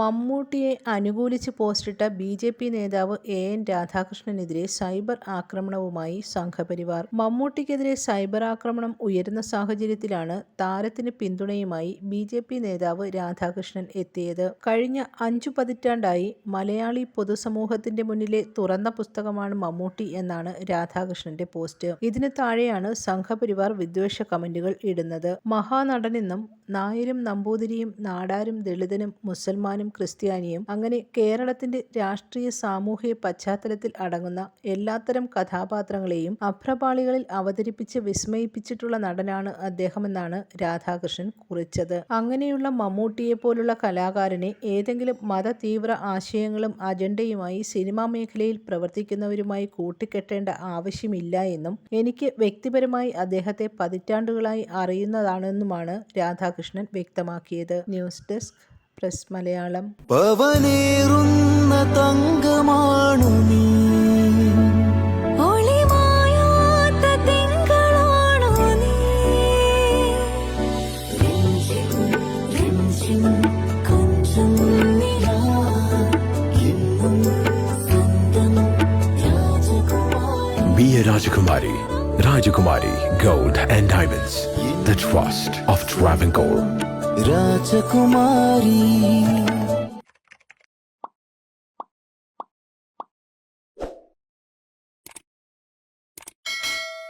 മമ്മൂട്ടിയെ അനുകൂലിച്ച് പോസ്റ്റിട്ട ബി ജെ പി നേതാവ് എ എൻ രാധാകൃഷ്ണനെതിരെ സൈബർ ആക്രമണവുമായി സംഘപരിവാർ. മമ്മൂട്ടിക്കെതിരെ സൈബർ ആക്രമണം ഉയരുന്ന സാഹചര്യത്തിലാണ് താരത്തിന് പിന്തുണയുമായി ബി ജെ പി നേതാവ് രാധാകൃഷ്ണൻ എത്തിയത്. കഴിഞ്ഞ അഞ്ചു പതിറ്റാണ്ടായി മലയാളി പൊതുസമൂഹത്തിന്റെ മുന്നിലെ തുറന്ന പുസ്തകമാണ് മമ്മൂട്ടി എന്നാണ് രാധാകൃഷ്ണന്റെ പോസ്റ്റ്. ഇതിന് താഴെയാണ് സംഘപരിവാർ വിദ്വേഷ കമന്റുകൾ ഇടുന്നത്. മഹാനടനെന്നും നായരും നമ്പൂതിരിയും നാടാരും ദളിതനും മുസൽമാനും ക്രിസ്ത്യാനിയും അങ്ങനെ കേരളത്തിന്റെ രാഷ്ട്രീയ സാമൂഹിക പശ്ചാത്തലത്തിൽ അടങ്ങുന്ന എല്ലാത്തരം കഥാപാത്രങ്ങളെയും അഭ്രപാളികളിൽ അവതരിപ്പിച്ച് വിസ്മയിപ്പിച്ചിട്ടുള്ള നടനാണ് അദ്ദേഹമെന്നാണ് രാധാകൃഷ്ണൻ കുറിച്ചത്. അങ്ങനെയുള്ള മമ്മൂട്ടിയെ പോലുള്ള കലാകാരനെ ഏതെങ്കിലും മത തീവ്ര ആശയങ്ങളും അജണ്ടയുമായി സിനിമാ മേഖലയിൽ പ്രവർത്തിക്കുന്നവരുമായി കൂട്ടിക്കെട്ടേണ്ട ആവശ്യമില്ല എന്നും എനിക്ക് വ്യക്തിപരമായി അദ്ദേഹത്തെ പതിറ്റാണ്ടുകളായി അറിയുന്നതാണെന്നുമാണ് രാധാകൃഷ്ണൻ വ്യക്തമാക്കിയത്. News desk പ്രസ് മലയാളം പവനേറുന്ന തങ്കമാണു നീ ഒളിമായാത്ത തിങ്കളാണോ നീ രഞ്ജിം രഞ്ജിം കൊഞ്ചം നിലാ എന്നും സ്വന്തം രാജകുമാരി Be a Rajakumari. Rajakumari Gold and Diamonds. Rajkumari.